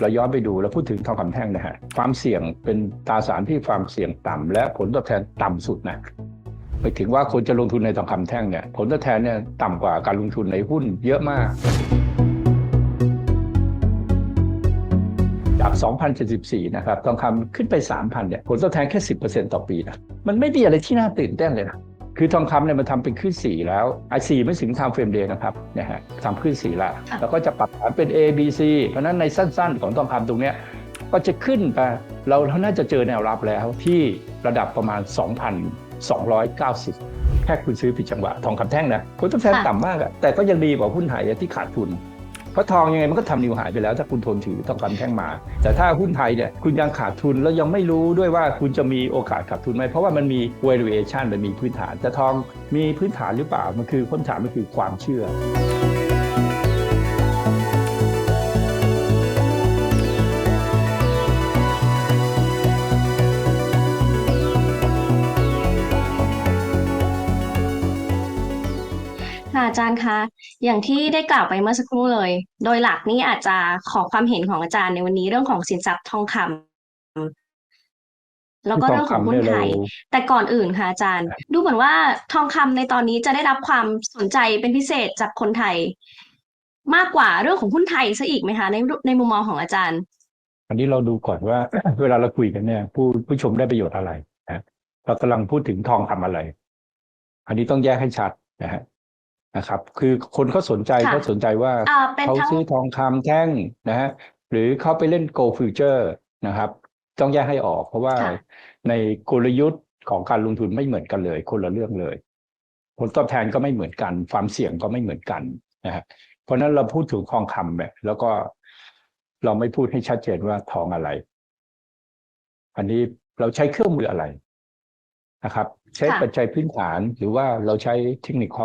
เราย้อนไปดูแล้วพูดถึงทองคำแท่งนะฮะความเสี่ยงเป็นตราสารที่ความเสี่ยงต่ำและผลตอบแทนต่ำสุดนะไปถึงว่าคนจะลงทุนในทองคำแท่งเนี่ยผลตอบแทนเนี่ยต่ำกว่าการลงทุนในหุ้นเยอะมาก จาก 2,074 นะครับทองคำขึ้นไป 3,000 เนี่ย ผลตอบแทนแค่ 10%ต่อปีนะ มันไม่มีอะไรที่น่าตื่นเต้นเลยนะ คือทองคำเนี่ยมันทำเป็นขึ้นสีแล้วไอซีไม่ถึงทำเฟรมเดย์นะครับเนี่ยฮะทำขึ้นสีแล้วค่ะแล้วก็จะปรับฐานเป็น A B C เพราะฉะนั้นในสั้น ๆ ของทองคำตรงเนี้ยก็จะขึ้นไปเราเราน่าจะเจอแนวรับแล้วที่ระดับประมาณ 2,290 แค่คุณซื้อผิดจังหวะทองคำแท่งนะผลตอบแทนต่ำมากอะแต่ก็ยังดีกว่าหุ้นไทยอะที่ขาดทุน เพราะทองยังไงมันก็ทำนิวหายไปแล้ว ถ้าคุณทนถือทองคำแท่งมา แต่ถ้าหุ้นไทยเนี่ยคุณยังขาดทุนแล้วยังไม่รู้ด้วยว่าคุณจะมีโอกาสขาดทุนไหมเพราะว่ามันมี valuation มันมีพื้นฐานแต่ทองมีพื้นฐานหรือเปล่ามันคือพื้นฐานมันคือความเชื่อ อาจารย์คะ อย่างที่ได้กล่าวไปเมื่อสักครู่เลย โดยหลักนี่อาจจะขอความเห็นของอาจารย์ในวันนี้เรื่องของสินทรัพย์ทองคำแล้วก็เรื่องของหุ้นไทย แต่ก่อนอื่นค่ะอาจารย์ ดูเหมือนว่าทองคำในตอนนี้จะได้รับความสนใจเป็นพิเศษจากคนไทย มากกว่าเรื่องของหุ้นไทยซะอีกไหมคะในในมุมมองของอาจารย์ อันนี้เราดูก่อนว่า เวลาเราคุยกันเนี่ย ผู้ผู้ชมได้ประโยชน์อะไรนะเรากำลังพูดถึงทองคำอะไร อันนี้ต้องแยกให้ชัดนะฮะ นะครับ คือคนเขาสนใจค่ะเขาสนใจว่าอ่าเป็นเขาทั้ง ซื้อทองคำแท่งนะฮะหรือเขาไปเล่น Go Future นะครับ ต้องแยกให้ออกเพราะว่าค่ะ ในกลยุทธ์ของการลงทุนไม่เหมือนกันเลย คนละเรื่องเลย ผลตอบแทนก็ไม่เหมือนกัน ความเสี่ยงก็ไม่เหมือนกันนะฮะเพราะฉะนั้นเราพูดถึงทองคำเนี่ยแล้วก็เราไม่พูดให้ชัดเจนว่าทองอะไร อันนี้เราใช้เครื่องมืออะไรนะครับ ใช้ค่ะ ปัจจัยพื้นฐานหรือว่าเราใช้เทคนิค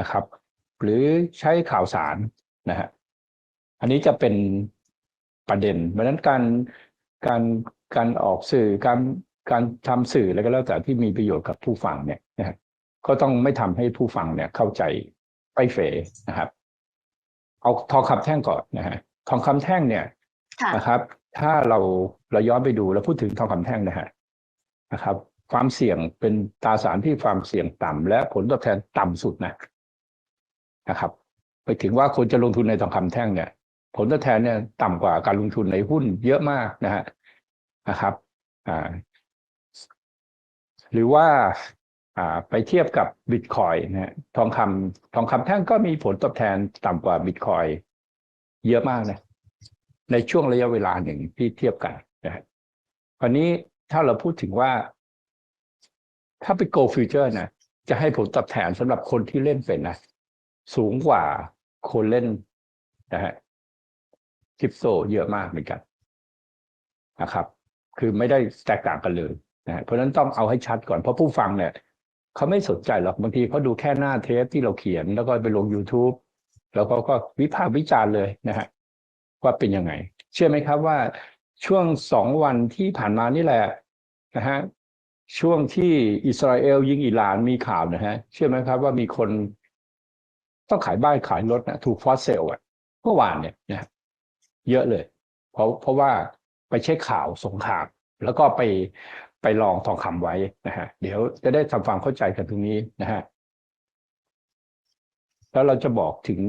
นะครับ หรือใช้ข่าวสารนะฮะอันนี้จะเป็นประเด็นเพราะฉะนั้นการการการออกสื่อการการทำสื่ออะไรก็แล้วแต่ที่มีประโยชน์กับผู้ฟังเนี่ยนะฮะก็ต้องไม่ทำให้ผู้ฟังเนี่ยเข้าใจไปเฟนะครับ เอาทองคำแท่งก่อนนะฮะทองคำแท่งเนี่ยค่ะนะครับ ถ้าเราเราย้อนไปดูแล้วพูดถึงทองคำแท่งนะฮะนะครับ ความเสี่ยงเป็นตราสารที่ความเสี่ยงต่ำและผลตอบแทนต่ำสุดนะ นะครับ ไปถึงว่าคนจะลงทุนในทองคำแท่งเนี่ย ผลตอบแทนเนี่ยต่ำกว่าการลงทุนในหุ้นเยอะมากนะฮะนะครับอ่าหรือว่าอ่าไปเทียบกับบิตคอยนะฮะทองคำทองคำแท่งก็มีผลตอบแทนต่ำกว่าบิตคอยเยอะมากนะในช่วงระยะเวลาหนึ่งที่เทียบกันนะฮะคราวนี้ถ้าเราพูดถึงว่า ถ้าไป go future นะจะให้ผลตอบแทนสำหรับคนที่เล่นเป็นนะ สูงกว่าคนเล่นนะฮะคริปโตเยอะมากเหมือนกันนะครับ คือไม่ได้แตกต่างกันเลยนะฮะเพราะฉะนั้นต้องเอาให้ชัดก่อนเพราะผู้ฟังเนี่ยเขาไม่สนใจหรอกบางทีเขาดูแค่หน้าเทปที่เราเขียนแล้วก็ไปลง YouTube แล้วเขาก็วิพากษ์วิจารณ์เลยนะฮะว่าเป็นยังไง เชื่อไหมครับว่าช่วงสองวันที่ผ่านมานี่แหละนะฮะช่วงที่อิสราเอลยิงอิหร่านมีข่าวนะฮะเชื่อไหมครับว่ามีคน ต้องขายบ้านขายรถนะถูกฟอสเซลอะเมื่อวานเนี่ยนะเยอะเลย เพราะเพราะว่าไปเช็คข่าวสงครามแล้วก็ไปไปลองทองคำไว้นะฮะเดี๋ยวจะได้ทำความเข้าใจกันตรงนี้นะฮะแล้วเราจะบอกถึง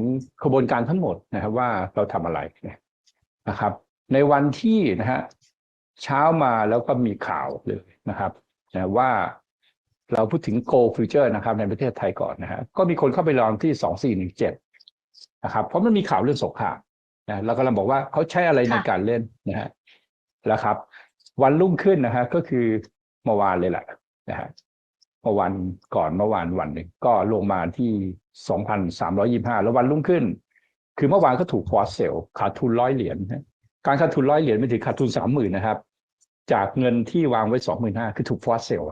กระบวนการทั้งหมดนะครับว่าเราทำอะไรนะครับ ในวันที่นะฮะเช้ามาแล้วก็มีข่าวเลยนะครับนะว่า เราพูดถึง Go Future นะครับในประเทศไทยก่อนนะฮะก็มีคนเข้าไปลองที่สองสี่หนึ่งเจ็ดนะครับ เพราะมันมีข่าวเรื่องสงครามนะเรากำลังบอกว่าเขาใช้อะไรในค่ะการเล่นนะฮะแล้วครับ วันรุ่งขึ้นนะฮะก็คือเมื่อวานเลยแหละนะฮะเมื่อวันก่อนเมื่อวานวันหนึ่งก็ลงมาที่ 2,325 แล้ววันรุ่งขึ้น คือเมื่อวานก็ถูกฟอสเซลขาดทุนร้อยเหรียญนะการขาดทุนร้อยเหรียญไม่ถึงขาดทุนสามหมื่นนะครับ จากเงินที่วางไว้สองหมื่นห้าคือถูกฟอสเซล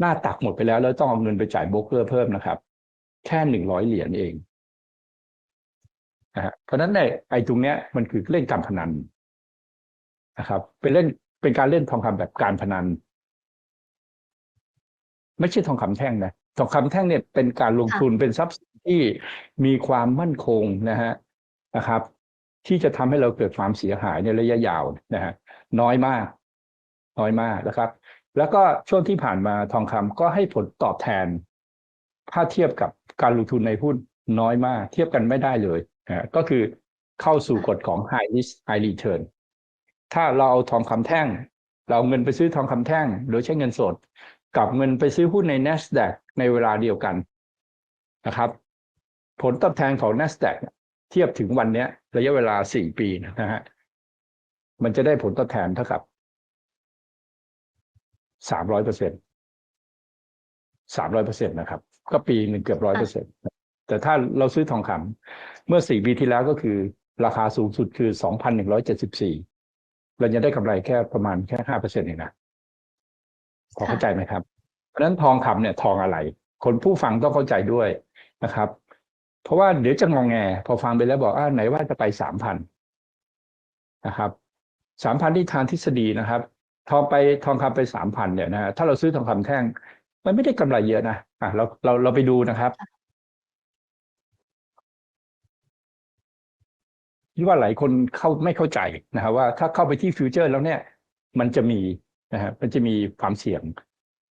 หน้าตักหมดไปแล้ว แล้วต้องเอาเงินไปจ่ายโบรกเกอร์เพิ่มนะครับ แค่หนึ่งร้อยเหรียญเองนะฮะเพราะฉะนั้นในไอ้ตรงเนี้ยมันคือเล่นการพนันนะครับ เป็นเล่นเป็นการเล่นทองคำแบบการพนัน ไม่ใช่ทองคำแท่งนะทองคำแท่งเนี่ยเป็นการลงทุนเป็นทรัพย์สินที่มีความมั่นคงนะฮะนะครับ ที่จะทำให้เราเกิดความเสียหายในระยะยาวนะฮะน้อยมาก น้อยมากนะครับ แล้วก็ช่วงที่ผ่านมาทองคำก็ให้ผลตอบแทน ถ้าเทียบกับการลงทุนในหุ้นน้อยมาก เทียบกันไม่ได้เลยนะก็คือเข้าสู่กฎของ high risk high return ถ้าเราเอาทองคำแท่ง เราเงินไปซื้อทองคำแท่ง โดยใช้เงินสด กับเงินไปซื้อหุ้นใน NASDAQ ในเวลาเดียวกันนะครับ ผลตอบแทนของ NASDAQ เทียบถึงวันนี้ระยะเวลาสี่ปีนะฮะมันจะได้ผลตอบแทนเท่ากับ สามร้อยเปอร์เซ็นสามร้อยเปอร์เซ็นตนะครับ ก็ปีหนึ่งเกือบร้อยเปอร์เซ็นตแต่ถ้าเราซื้อทองคำเมื่อสี่ปีที่แล้วก็คือราคาสูงสุดคือสองพันหนึ่งร้อยเจ็ดสิบสี่เราจะได้กำไรแค่ประมาณแค่ห้าเปอร์เซ็นต์เองนะพอเข้าใจไหมครับ เพราะฉะนั้นทองคำเนี่ยทองอะไร คนผู้ฟังต้องเข้าใจด้วยนะครับ เพราะว่าเดี๋ยวจะงองแง พอฟังไปแล้วบอกอ่าไหนว่าจะไปสามพันนะครับสามพันที่ทานทฤษฎีนะครับ ทองไปทองคำไปสามพันเนี่ยนะฮะถ้าเราซื้อทองคำแท่ง มันไม่ได้กำไรเยอะนะอะเราเราเราไปดูนะครับคิดว่าหลายคนเข้าไม่เข้าใจนะครับว่าถ้าเข้าไปที่ฟิวเจอร์แล้วเนี่ย มันจะมีนะฮะมันจะมีความเสี่ยง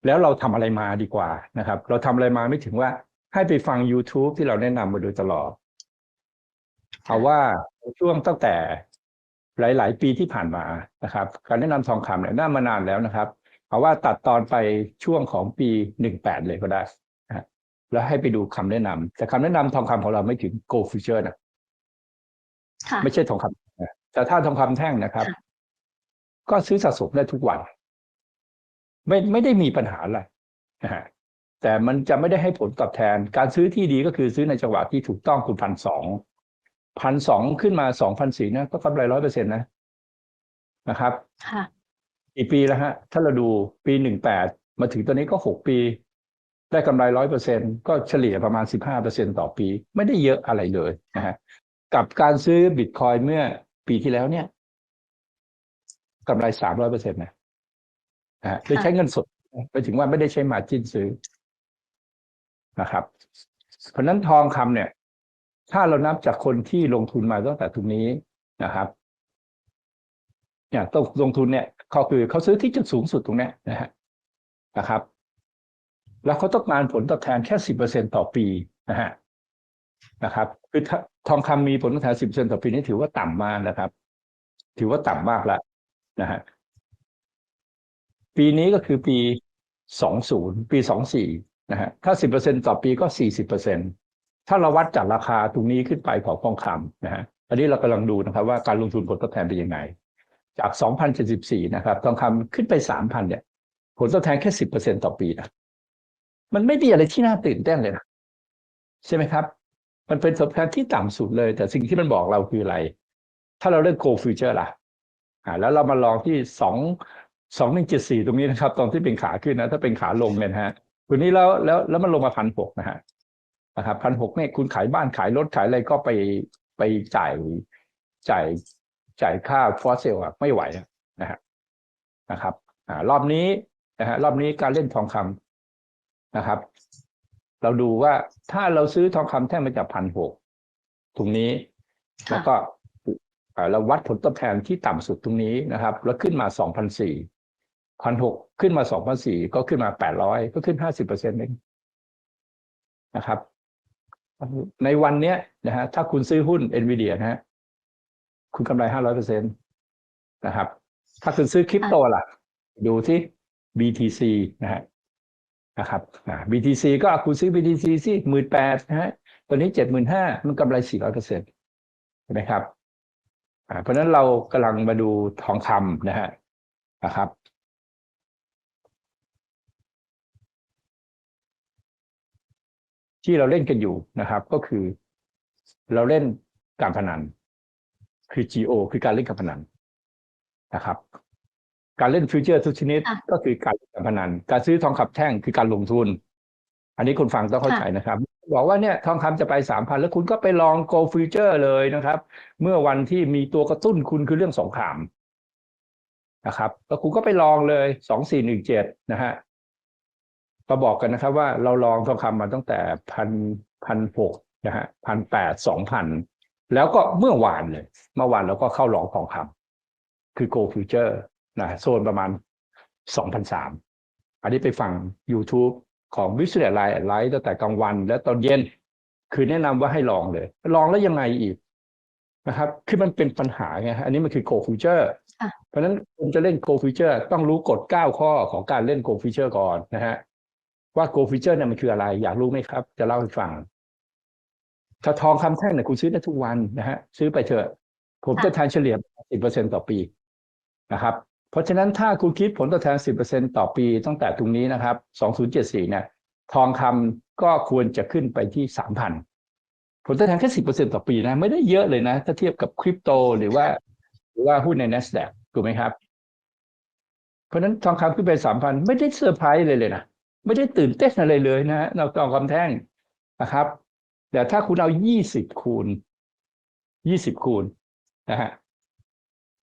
แล้วเราทำอะไรมาดีกว่านะครับ เราทำอะไรมาไม่ถึงว่าให้ไปฟัง YouTube ที่เราแนะนำมาโดยตลอดเอาว่าช่วงตั้งแต่ หลาย ๆ ปีที่ผ่านมานะครับการแนะนำทองคำเนี่ยน่ามานานแล้วนะครับเอาว่าตัดตอนไปช่วงของปีหนึ่งแปดเลยก็ได้นะแล้วให้ไปดูคำแนะนำแต่คำแนะนำทองคำของเราไม่ถึง Gold Future นะค่ะไม่ใช่ทองคำนะแต่ถ้าทองคำแท่งนะครับค่ะก็ซื้อสะสมได้ทุกวัน ไม่ไม่ได้มีปัญหาอะไรนะฮะแต่มันจะไม่ได้ให้ผลตอบแทน การซื้อที่ดีก็คือซื้อในจังหวะที่ถูกต้องคุณพันสอง พันสองขึ้นมาสองพันสี่นะก็กำไรร้อยเปอร์เซ็นต์นะนะครับค่ะกี่ปีแล้วฮะ ถ้าเราดูปีหนึ่งแปดมาถึงตอนนี้ก็หกปี ได้กำไรร้อยเปอร์เซ็นก็เฉลี่ยประมาณสิบห้าเปอร์เซ็นต่อปี ไม่ได้เยอะอะไรเลยนะฮะกับการซื้อบิตคอยเมื่อปีที่แล้วเนี่ยกำไรสามร้อยเปอร์เซ็นต์นะนะฮะโดยใช้เงินสดไปถึงว่าไม่ได้ใช้มาจิ้นซื้อนะครับ เพราะฉะนั้นทองคำเนี่ย ถ้าเรานับจากคนที่ลงทุนมาตั้งแต่ตรงนี้นะครับเนี่ยต้องลงทุนเนี่ยเขาคือเขาซื้อที่จุดสูงสุดตรงเนี้ยนะฮะนะครับ แล้วเขาต้องการผลตอบแทนแค่สิบเปอร์เซ็นต่อปีนะฮะนะครับคือถ้าทองคำมีผลตอบแทนสิบเปอร์เซ็นต่อปีนี่ถือว่าต่ำมากนะครับ ถือว่าต่ำมากแล้วนะฮะปีนี้ก็คือปีสองศูนย์ปีสองสี่นะฮะถ้าสิบเปอร์เซ็นต่อปีก็สี่สิบเปอร์เซ็นต ถ้าเราวัดจากราคาตรงนี้ขึ้นไปของทองคำนะฮะอันนี้เรากำลังดูนะครับว่าการลงทุนผลตอบแทนเป็นยังไง จาก 2,074 นะครับทองคำขึ้นไป 3,000 เนี่ย ผลตอบแทนแค่ 10%ต่อปีนะมันไม่มีอะไรที่น่าตื่นเต้นเลยนะใช่ไหมครับ มันเป็นผลตอบแทนที่ต่ำสุดเลย แต่สิ่งที่มันบอกเราคืออะไร ถ้าเราเลือก Go Future ล่ะอ่าแล้วเรามาลองที่สองสองหนึ่งเจ็ดสี่ตรงนี้นะครับ ตอนที่เป็นขาขึ้นนะ ถ้าเป็นขาลงเนี่ยนะฮะตัวนี้แล้วแล้วแล้วมันลงมาพันหกนะฮะ นะครับพันหกเนี่ยคุณขายบ้านขายรถขายอะไรก็ไปไปจ่ายจ่ายจ่ายค่าฟอสเซลอะไม่ไหวอะนะฮะนะครับอ่ารอบนี้นะฮะรอบนี้การเล่นทองคำนะครับ เราดูว่าถ้าเราซื้อทองคำแท่งมาจากพันหกตรงนี้ค่ะแล้วก็อ่าเราวัดผลตอบแทนที่ต่ำสุดตรงนี้นะครับ แล้วขึ้นมาสองพันสี่พันหกขึ้นมาสองพันสี่ก็ขึ้นมาแปดร้อยก็ขึ้นห้าสิบเปอร์เซ็นต์เองนะครับ ในวันเนี้ยนะฮะถ้าคุณซื้อหุ้น NVIDIA นะฮะคุณกำไรห้าร้อยเปอร์เซ็นตนะครับ ถ้าคุณซื้อคริปโตล่ะ ดูที่ BTC นะฮะนะครับอ่า BTC ก็คุณซื้อ BTC สิหมื่นแปดนะฮะตัวนี้เจ็ดหมื่นห้ามันกำไรสี่ร้อยเปอร์เซ็นต์ใช่ไหมครับอ่าเพราะฉะนั้นเรากำลังมาดูทองคำนะฮะนะครับ ที่เราเล่นกันอยู่นะครับ ก็คือ เราเล่นการพนัน คือ GO คือการเล่นการพนันนะครับ การเล่นฟิวเจอร์ทุกชนิดค่ะก็คือการเล่นการพนัน การซื้อทองคำแท่งคือการลงทุน อันนี้คุณฟังต้องเข้าใจนะครับ บอกว่าเนี่ยทองคำจะไปสามพันแล้วคุณก็ไปลอง go future เลยนะครับ เมื่อวันที่มีตัวกระตุ้นคุณคือเรื่องสงครามนะครับ แล้วคุณก็ไปลองเลยสองสี่หนึ่งเจ็ดนะฮะ ก็บอกกันนะครับว่าเราลองทองคำมาตั้งแต่พันพันหกนะฮะพันแปดสองพันแล้วก็เมื่อวานเลย เมื่อวานเราก็เข้าลองทองคำคือ Go Future นะโซนประมาณ2,003 อันนี้ไปฟัง YouTube ของวิสุทธิ์ไลน์ไลฟ์ตั้งแต่กลางวันและตอนเย็น คือแนะนำว่าให้ลองเลย ลองแล้วยังไงอีกนะครับ คือมันเป็นปัญหาไงฮะอันนี้มันคือ Go Future ค่ะเพราะฉะนั้นคุณจะเล่น Go Future ต้องรู้กฎ 9 ข้อของการเล่น Go Future ก่อนนะฮะ ว่า Go Future เนี่ยมันคืออะไร อยากรู้ไหมครับ จะเล่าให้ฟัง ถ้าทองคำแท่งเนี่ยคุณซื้อได้ทุกวันนะฮะซื้อไปเถอะ ผมจะทานเฉลี่ย10%ต่อปีนะครับ เพราะฉะนั้นถ้าคุณคิดผลตอบแทน10%ต่อปีตั้งแต่ตรงนี้นะครับ2074เจ็ดสี่เนี่ย ทองคำก็ควรจะขึ้นไปที่3,000ผลตอบแทนแค่10%ต่อปีนะไม่ได้เยอะเลยนะ ถ้าเทียบกับคริปโตหรือว่า หรือว่าหุ้นใน NASDAQ ถูกไหมครับ เพราะฉะนั้นทองคำขึ้นไป3,000ไม่ได้เซอร์ไพรส์เลยเลยนะ ไม่ได้ตื่นเต้นอะไรเลยนะฮะเราทองคำแท่งนะครับ แต่ถ้าคุณเอา20คูณ20คูณนะฮะ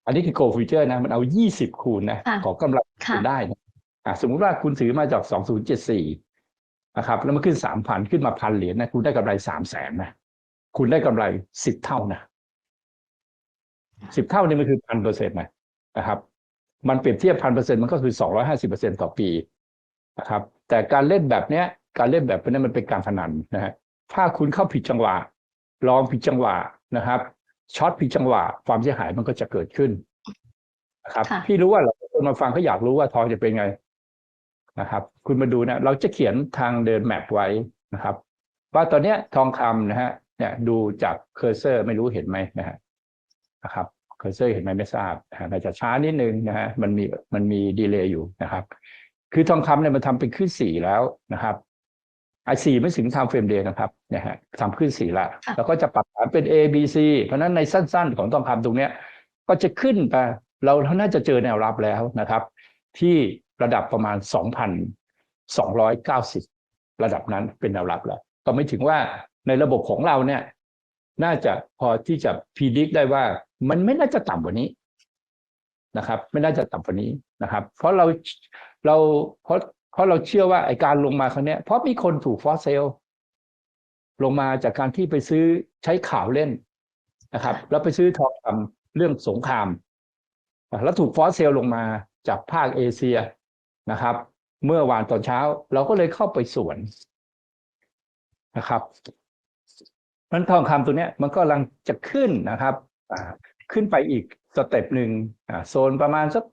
อันนี้คือ Go Future นะ มันเอา20คูณนะค่ะของกำไรค่ะคุณได้นะอะสมมุติว่าคุณถือมาจาก2074นะครับ แล้วมันขึ้น3,000ขึ้นมาพันเหรียญนะคุณได้กำไร300,000นะคุณได้กำไร10เท่านะ10เท่านี่มันคือพันเปอร์เซ็นต์นะนะครับ มันเปรียบเทียบพันเปอร์เซ็นต์มันก็คือ250เปอร์เซ็นต์ต่อปีนะครับ แต่การเล่นแบบเนี้ย การเล่นแบบนี้มันเป็นการพนันนะฮะถ้าคุณเข้าผิดจังหวะ ลองผิดจังหวะนะครับช็อตผิดจังหวะ ความเสียหายมันก็จะเกิดขึ้นนะครับค่ะพี่รู้ว่าหลายคนมาฟังเขาอยากรู้ว่าทองจะเป็นไงนะครับ คุณมาดูนะ เราจะเขียนทางเดินแมปไว้นะครับ ว่าตอนเนี้ยทองคำนะฮะเนี่ยดูจากเคอร์เซอร์ไม่รู้เห็นไหมนะฮะนะครับเคอร์เซอร์เห็นไหมไม่ทราบนะฮะอาจจะช้านิดนึงนะฮะมันมีมันมีดีเลย์อยู่นะครับ คือทองคำเนี่ยมันทำเป็นขึ้นสี่แล้วนะครับไอสี่ไม่ถึงทำเฟรมเดย์นะครับนะฮะทำขึ้นสี่ละค่ะแล้วก็จะปรับฐานเป็น A B C เพราะฉะนั้นในสั้น ๆ ของทองคำตรงเนี้ย ก็จะขึ้นไปเราเราน่าจะเจอแนวรับแล้วนะครับ ที่ระดับประมาณ 2,290 ระดับนั้นเป็นแนวรับแล้ว ก็ไม่ถึงว่าในระบบของเราเนี่ย น่าจะพอที่จะพิจิตได้ว่ามันไม่น่าจะต่ำกว่านี้ นะครับ ไม่น่าจะต่ำกว่านี้นะครับ เพราะเราเราเพราะเพราะเราเชื่อว่าไอการลงมาครั้งเนี้ยเพราะมีคนถูกฟอสเซลลงมาจากการที่ไปซื้อใช้ข่าวเล่นนะครับ แล้วไปซื้อทองคำเรื่องสงคราม แล้วถูกฟอสเซลลงมาจากภาคเอเชียนะครับ เมื่อวานตอนเช้าเราก็เลยเข้าไปสวนนะครับนั้นทองคำตัวเนี้ยมันก็กำลังจะขึ้นนะครับขึ้นไปอีก สเต็ปหนึ่งโซนประมาณสัก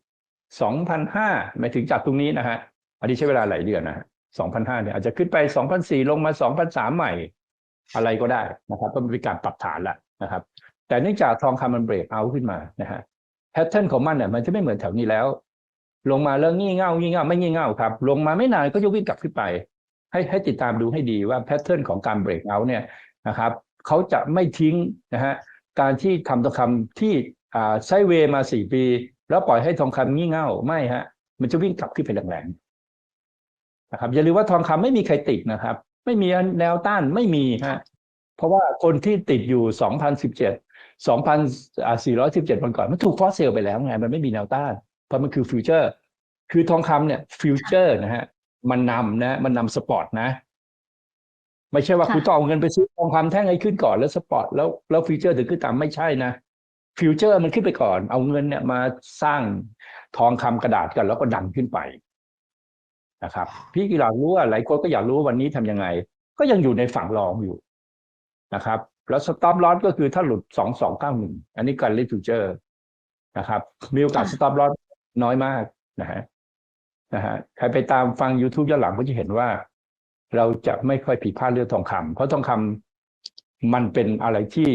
สองพันห้าหมายถึงจากตรงนี้นะฮะอันนี้ใช้เวลาหลายเดือนนะฮะสองพันห้าเนี่ยอาจจะขึ้นไปสองพันสี่ลงมาสองพันสามใหม่ อะไรก็ได้นะครับก็เป็นการปรับฐานล้วนะครับ แต่เนื่องจากทองคำมันเบรกเอาท์ขึ้นมานะฮะแพทเทิร์นของมันเนี่ยมันจะไม่เหมือนแถวนี้แล้ว ลงมาแล้วงี่เง่างี่เง่าไม่งี่เง่าครับ ลงมาไม่นานก็จะวิ่งกลับขึ้นไป ให้ให้ติดตามดูให้ดีว่าแพทเทิร์นของการเบรกเอาท์เนี่ยนะครับเขาจะไม่ทิ้งนะฮะการที่ทำทองคำที่ ไซด์เวย์มาสี่ปี แล้วปล่อยให้ทองคำงี่เง่าไม่ฮะ มันจะวิ่งกลับขึ้นไปแรงๆนะครับอย่าลืมว่าทองคำไม่มีใครติดนะครับ ไม่มีแนวต้านไม่มีฮะเพราะว่าคนที่ติดอยู่2017 2,417วันก่อนมันถูกฟอสเซลไปแล้วไงมันไม่มีแนวต้าน เพราะมันคือฟิวเจอร์ คือทองคำเนี่ยฟิวเจอร์นะฮะมันนำนะ มันนำสปอร์ตนะ ไม่ใช่ว่าค่ะคุณต้องเอาเงินไปซื้อทองคำแท่งให้ขึ้นก่อนแล้วสปอร์ตแล้วแล้วฟิวเจอร์ถึงขึ้นตามไม่ใช่นะ ฟิวเจอร์มันขึ้นไปก่อน เอาเงินเนี่ยมาสร้างทองคำกระดาษกันแล้วก็ดันขึ้นไปนะครับ พี่กีฬารู้ว่าหลายคนก็อยากรู้ว่าวันนี้ทำยังไง ก็ยังอยู่ในฝั่งรองอยู่นะครับ แล้วสต็อปลอสก็คือถ้าหลุดสองสองเก้าหนึ่งอันนี้การเล่นฟิวเจอร์นะครับมีโอกาสสต็อปลอสน้อยมากนะฮะนะฮะใครไปตามฟัง YouTube ย้อนหลังก็จะเห็นว่า เราจะไม่ค่อยผิดพลาดเรื่องทองคำเพราะทองคำมันเป็นอะไรที่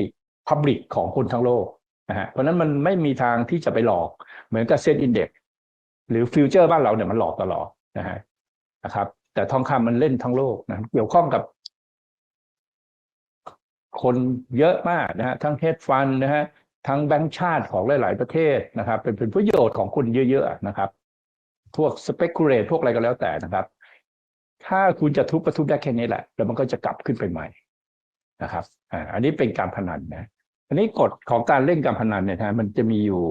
พับลิกของคนทั้งโลก นะฮะเพราะนั้นมันไม่มีทางที่จะไปหลอกเหมือนกับเซ็นอินเด็กหรือฟิวเจอร์บ้านเราเนี่ยมันหลอกตลอดนะฮะนะครับ แต่ทองคำมันเล่นทั้งโลกนะเกี่ยวข้องกับ คนเยอะมากนะฮะทั้งเฮดฟันนะฮะทั้งแบงก์ชาติของหลาย ๆ ประเทศนะครับ เป็นเป็นประโยชน์ของคนเยอะ ๆ นะครับ พวกสเปกุเลตพวกอะไรก็แล้วแต่นะครับ ถ้าคุณจะทุบประทุบได้แค่นี้แหละ แล้วมันก็จะกลับขึ้นไปใหม่นะครับ อ่า อันนี้เป็นการพนันนะ อันนี้กฎของการเล่นการพนันเนี่ยนะมันจะมีอยู่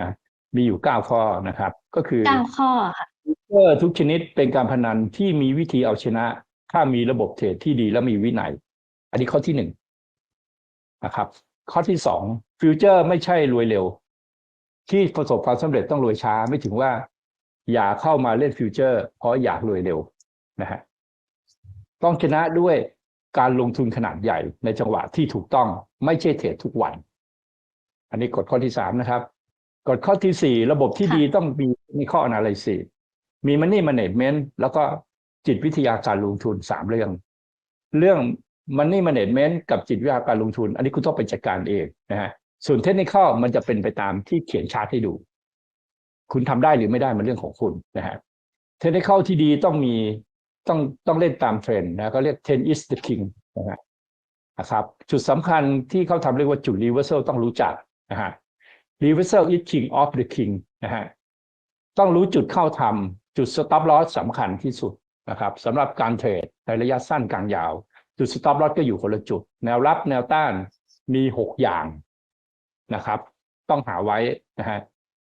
นะมีอยู่เก้าข้อนะครับ ก็คือเก้าข้อค่ะเพื่อทุกชนิดเป็นการพนันที่มีวิธีเอาชนะ ถ้ามีระบบเทรดที่ดีและมีวินัย อันนี้ข้อที่หนึ่งนะครับ ข้อที่สองฟิวเจอร์ไม่ใช่รวยเร็ว ที่ประสบความสำเร็จต้องรวยช้าไม่ถึงว่า อย่าเข้ามาเล่นฟิวเจอร์ เพราะอยากรวยเร็วนะฮะต้องชนะด้วย การลงทุนขนาดใหญ่ในจังหวะที่ถูกต้องไม่ใช่เทรดทุกวัน อันนี้กฎข้อที่สามนะครับกฎข้อที่สี่ระบบที่ค่ะดีต้องมีมีข้อ analysis มี money management แล้วก็จิตวิทยาการลงทุนสามเรื่อง เรื่อง money management กับจิตวิทยาการลงทุน อันนี้คุณต้องไปจัดการเองนะฮะส่วนเทคนิคมันจะเป็นไปตามที่เขียนชาร์ตให้ดู คุณทำได้หรือไม่ได้มันเรื่องของคุณนะฮะเทคนิคที่ดีต้องมี ต้องต้องเล่นตามเทรนด์นะก็เรียก ten is the king นะฮะนะครับจุดสำคัญที่เขาทำเรียกว่าจุด reversal ต้องรู้จักนะฮะ reversal is king of the king นะฮะต้องรู้จุดเข้าทำจุด stop loss สำคัญที่สุดนะครับสำหรับการเทรดในระยะสั้นกลางยาว จุด stop loss ก็อยู่คนละจุด แนวรับแนวต้านมีหกอย่างนะครับ ต้องหาไว้นะฮะ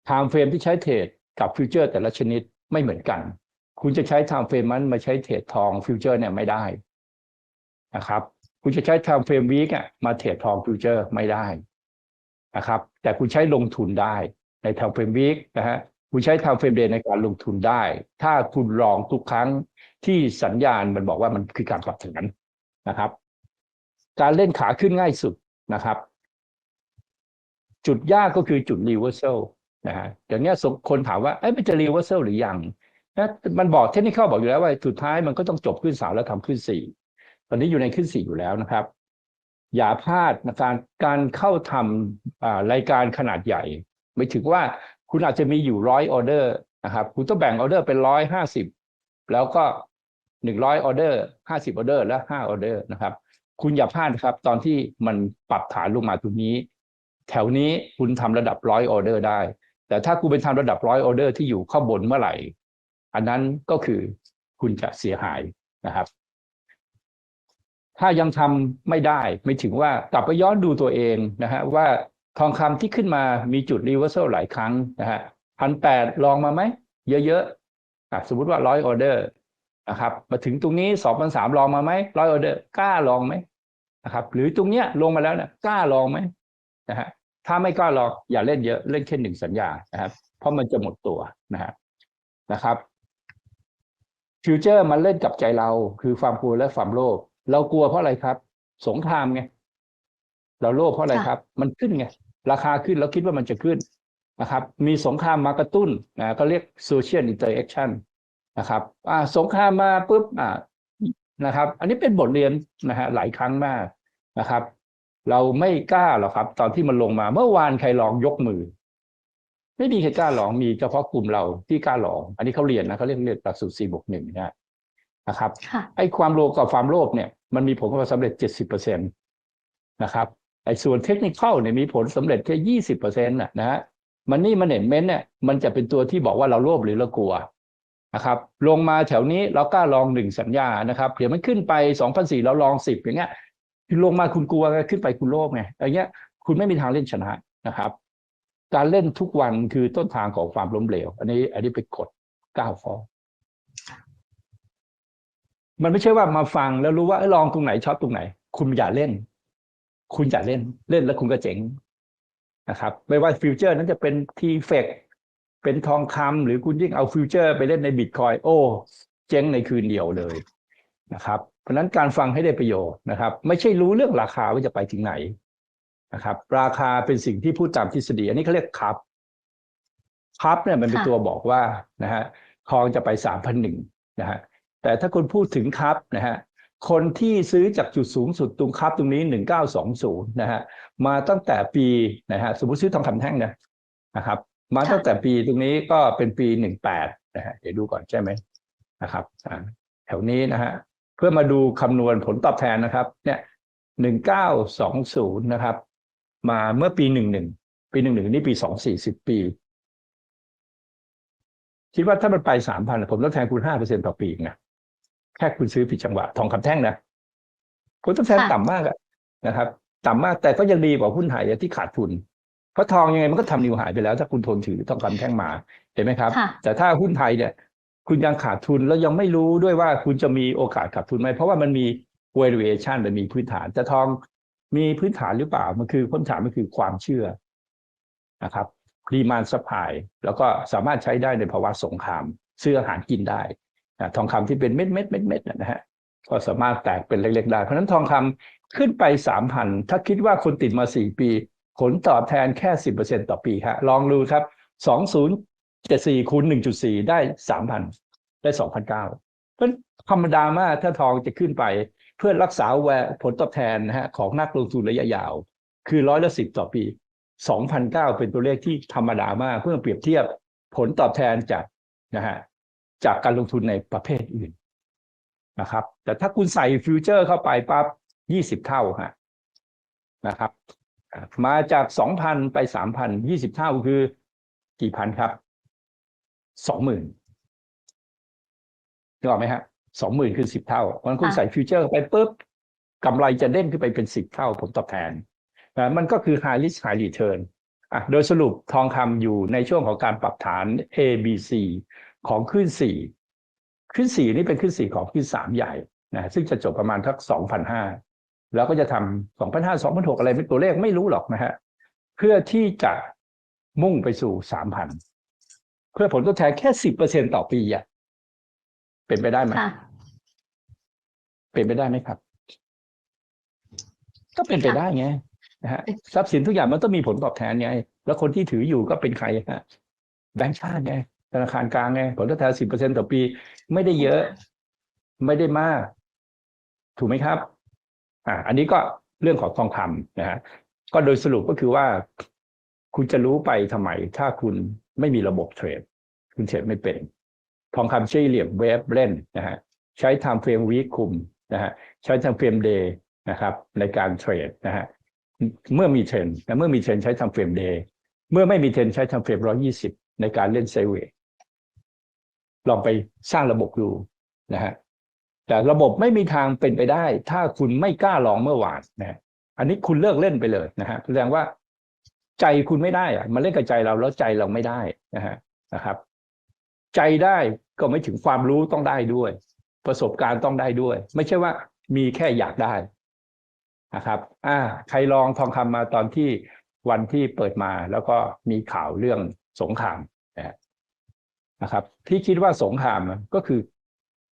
time frame ที่ใช้เทรดกับฟิวเจอร์แต่ละชนิดไม่เหมือนกัน คุณจะใช้ time frame มันมาใช้เทรดทองฟิวเจอร์เนี่ยไม่ได้นะครับ คุณจะใช้ time frame week อะมาเทรดทองฟิวเจอร์ไม่ได้นะครับ แต่คุณใช้ลงทุนได้ใน time frame week นะฮะคุณใช้ time frame day ในการลงทุนได้ ถ้าคุณลองทุกครั้งที่สัญญาณมันบอกว่ามันคือการปรับฐานนะครับ การเล่นขาขึ้นง่ายสุดนะครับ จุดยากก็คือจุด reversal นะฮะเดี๋ยวนี้สมคนถามว่าเอ้ยมันจะ reversal หรือยัง นะมันบอกเทคนิคบอกอยู่แล้วว่าสุดท้ายมันก็ต้องจบขึ้นสามแล้วทำขึ้นสี่ตอนนี้อยู่ในขึ้นสี่อยู่แล้วนะครับ อย่าพลาดนะการการเข้าทำรายการขนาดใหญ่ไม่ถึงว่าคุณอาจจะมีอยู่ร้อยออเดอร์นะครับ คุณต้องแบ่งออเดอร์เป็นร้อยห้าสิบแล้วก็หนึ่งร้อยออเดอร์ห้าสิบออเดอร์และห้าออเดอร์นะครับ คุณอย่าพลาดครับ ตอนที่มันปรับฐานลงมาตรงนี้ แถวนี้คุณทำระดับร้อยออเดอร์ได้ แต่ถ้าคุณไปทำระดับร้อยออเดอร์ที่อยู่ข้างบนเมื่อไหร่ อันนั้นก็คือคุณจะเสียหายนะครับ ถ้ายังทำไม่ได้ไม่ถึงว่ากลับไปย้อนดูตัวเองนะฮะว่าทองคำที่ขึ้นมามีจุดรีเวอร์ซลหลายครั้งนะฮะพันแปดลองมาไหม เยอะๆอะสมมติว่าร้อยออเดอร์นะครับมาถึงตรงนี้สองพันสามลองมาไหมร้อยออเดอร์กล้าลองไหมนะครับ หรือตรงเนี้ยลงมาแล้วเนี่ยกล้าลองไหมนะฮะถ้าไม่กล้าลองอย่าเล่นเยอะเล่นแค่หนึ่งสัญญานะครับ เพราะมันจะหมดตัวนะฮะนะครับ ฟิวเจอร์มันเล่นกับใจเรา คือความกลัวและความโลภเรากลัวเพราะอะไรครับ สงครามไงเราโลภเพราะอะไรค่ะครับ มันขึ้นไงราคาขึ้นเราคิดว่ามันจะขึ้นนะครับ มีสงครามมากระตุ้นนะก็เรียกโซเชียลอินเตอร์แอคชั่นนะครับอ่าสงครามมาปุ๊บอ่านะครับ อันนี้เป็นบทเรียนนะฮะหลายครั้งมากนะครับ เราไม่กล้าหรอกครับ ตอนที่มันลงมา เมื่อวานใครลองยกมือ ไม่มีใครกล้าลองมีเฉพาะกลุ่มเราที่กล้าลอง อันนี้เขาเรียนนะเขาเรียกเรียนหลักสูตร4บวกหนึ่งนะนะครับค่ะไอ้ความโลภกับความโลภเนี่ยมันมีผลความสำเร็จเจ็ดสิบเปอร์เซ็นตนะครับไอ้ส่วนเทคนิคเข้าเนี่ยมีผลสำเร็จแค่ยี่สิบเปอร์เซ็นต์นะฮะมันนี่มันเห็นเม้นเนี่ยมันจะเป็นตัวที่บอกว่าเราโลภหรือเรากลัวนะครับ ลงมาแถวนี้เรากล้าลองหนึ่งสัญญานะครับเดี๋ยวมันขึ้นไปสองพันสี่เราลองสิบอย่างเงี้ยลงมาคุณกลัวไงขึ้นไปคุณโลภไงอย่างเงี้ย คุณไม่มีทางเล่นชนะนะครับ การเล่นทุกวันคือต้นทางของความล้มเหลว อันนี้ อันนี้เป็นกฎเก้าข้อมันไม่ใช่ว่ามาฟังแล้วรู้ว่าลองตรงไหนชอบตรงไหน คุณอย่าเล่น คุณอย่าเล่น เล่นแล้วคุณก็เจ๋งนะครับ ไม่ว่าฟิวเจอร์นั้นจะเป็นทีเฟกเป็นทองคำหรือคุณยิ่งเอาฟิวเจอร์ไปเล่นในบิตคอยโอ้ เจ๊งในคืนเดียวเลยนะครับ เพราะนั้นการฟังให้ได้ประโยชน์นะครับ ไม่ใช่รู้เรื่องราคาว่าจะไปถึงไหน นะครับ ราคาเป็นสิ่งที่พูดตามทฤษฎีอันนี้เขาเรียกคับคับเนี่ยมันเป็นค่ะตัวบอกว่านะฮะทองจะไปสามพันหนึ่งนะฮะแต่ถ้าคุณพูดถึงคับนะฮะคนที่ซื้อจากจุดสูงสุดตรงคับตรงนี้หนึ่งเก้าสองศูนย์นะฮะมาตั้งแต่ปีนะฮะสมมติซื้อทองคำแท่งนะนะครับ มาตั้งแต่ปีตรงนี้ก็เป็นปีหนึ่งแปดนะฮะเดี๋ยวดูก่อนใช่ไหมนะครับอ่าแถวนี้นะฮะเพื่อมาดูคำนวณผลตอบแทนนะครับ เนี่ยหนึ่งเก้าสองศูนย์นะครับ มาเมื่อปีหนึ่งหนึ่งปีหนึ่งหนึ่งนี่ปีสองสี่สิบปี คิดว่าถ้ามันไปสามพันผมต้องแทนคุณห้าเปอร์เซ็นต่อปีเองนะแค่คุณซื้อผิดจังหวะ ทองคำแท่งนะผลตอบแทนค่ะต่ำมากอะนะครับ ต่ำมากแต่ก็ยังดีกว่าหุ้นไทยอะที่ขาดทุน เพราะทองยังไงมันก็ทำนิวหายไปแล้ว ถ้าคุณทนถือทองคำแท่งมาเห็นไหมครับค่ะแต่ถ้าหุ้นไทยเนี่ย คุณยังขาดทุนแล้วยังไม่รู้ด้วยว่าคุณจะมีโอกาสขาดทุนไหมเพราะว่ามันมี valuation มันมีพื้นฐานแต่ทอง มีพื้นฐานหรือเปล่า มันคือพื้นฐานมันคือความเชื่อนะครับดีมานสปายแล้วก็สามารถใช้ได้ในภาวะสงครามซื้ออาหารกินได้นะทองคำที่เป็นเม็ดเม็ดเม็ดเม็ดนะฮะก็สามารถแตกเป็นเล็ก ๆ ได้ เพราะฉะนั้นทองคำขึ้นไปสามพันถ้าคิดว่าคุณติดมาสี่ปี ผลตอบแทนแค่สิบเปอร์เซ็นต่อปีฮะลองดูครับสองศูนย์เจ็ดสี่คูณหนึ่งจุดสี่ได้สามพันได้สองพันเก้าเพราะธรรมดามากถ้าทองจะขึ้นไป เพื่อรักษาแวผลตอบแทนนะฮะของนักลงทุนระยะยาว คือร้อยละสิบต่อปีสองพันเก้าเป็นตัวเลขที่ธรรมดามาก เพื่อเปรียบเทียบผลตอบแทนจากนะฮะจากการลงทุนในประเภทอื่นนะครับ แต่ถ้าคุณใส่ฟิวเจอร์เข้าไปปั๊บยี่สิบเท่าฮะนะครับมาจากสองพันไปสามพันยี่สิบเท่าคือกี่พันครับสองหมื่นนึกออกไหมฮะ สองหมื่นคือสิบเท่าเพราะฉะนั้นคุณค่ะใส่ฟิวเจอร์เข้าไปปุ๊บกำไรจะเด้งขึ้นไปเป็นสิบเท่าผลตอบแทนนะมันก็คือ high risk high return อะโดยสรุปทองคำอยู่ในช่วงของการปรับฐาน A B C ของขึ้นสี่ขึ้นสี่นี่เป็นขึ้นสี่ของขึ้นสามใหญ่นะซึ่งจะจบประมาณทักสองพันห้าแล้วก็จะทำสองพันห้าสองพันหกอะไรเป็นตัวเลขไม่รู้หรอกนะฮะเพื่อที่จะมุ่งไปสู่สามพันเพื่อผลตอบแทนแค่สิบเปอร์เซ็นต่อปีอะ เป็นไปได้ไหมค่ะเป็นไปได้ไหมครับ ก็เป็นไปได้ไงนะฮะทรัพย์สินทุกอย่างมันต้องมีผลตอบแทนไง แล้วคนที่ถืออยู่ก็เป็นใครฮะแบงก์ชาติไงธนาคารกลางไงผลตอบแทนสิบเปอร์เซ็นต่อปี ไม่ได้เยอะ ไม่ได้มาก ถูกไหมครับ อ่า อันนี้ก็เรื่องของทองคำนะฮะก็โดยสรุปก็คือว่า คุณจะรู้ไปทำไม ถ้าคุณไม่มีระบบเทรด คุณเทรดไม่เป็น ทองคำใช้เหลี่ยมเวฟเล่นนะฮะใช้ทำเฟรมวีคคุมนะฮะใช้ทำเฟรมเดย์นะครับในการเทรดนะฮะเมื่อมีเทรนนะเมื่อมีเทรนใช้ทำเฟรมเดย์เมื่อไม่มีเทรนใช้ทำเฟรมร้อยี่สิบในการเล่นไซเวย์ลองไปสร้างระบบดูนะฮะแต่ระบบไม่มีทางเป็นไปได้ ถ้าคุณไม่กล้าลองเมื่อวานนะฮะอันนี้คุณเลิกเล่นไปเลยนะฮะแสดงว่าใจคุณไม่ได้อะมาเล่นกับใจเราแล้วใจเราไม่ได้นะฮะนะครับ ใจได้ก็ไม่ถึงความรู้ต้องได้ด้วย ประสบการณ์ต้องได้ด้วย ไม่ใช่ว่ามีแค่อยากได้นะครับอ่าใครลองทองคำมาตอนที่วันที่เปิดมาแล้วก็มีข่าวเรื่องสงครามนะครับ ที่คิดว่าสงครามก็คือ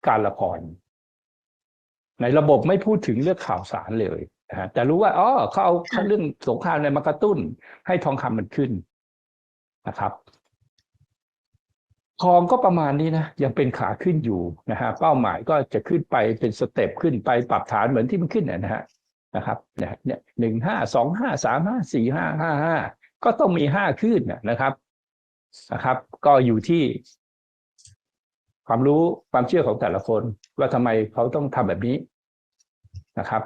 การละคร ในระบบไม่พูดถึงเรื่องข่าวสารเลยนะฮะแต่รู้ว่าอ๋อเขาเอาเรื่องสงครามในยมากระตุ้น ให้ทองคำมันขึ้นนะครับ ทองก็ประมาณนี้นะยังเป็นขาขึ้นอยู่นะฮะเป้าหมายก็จะขึ้นไปเป็นสเต็ปขึ้นไปปรับฐานเหมือนที่มันขึ้นนะฮะนะครับเนี่ยหนึ่งห้าสองห้าสามห้าสี่ห้าห้าห้าก็ต้องมีห้าขึ้นนะนะครับนะครับ ก็อยู่ที่ความรู้ความเชื่อของแต่ละคน ว่าทำไมเขาต้องทำแบบนี้นะครับ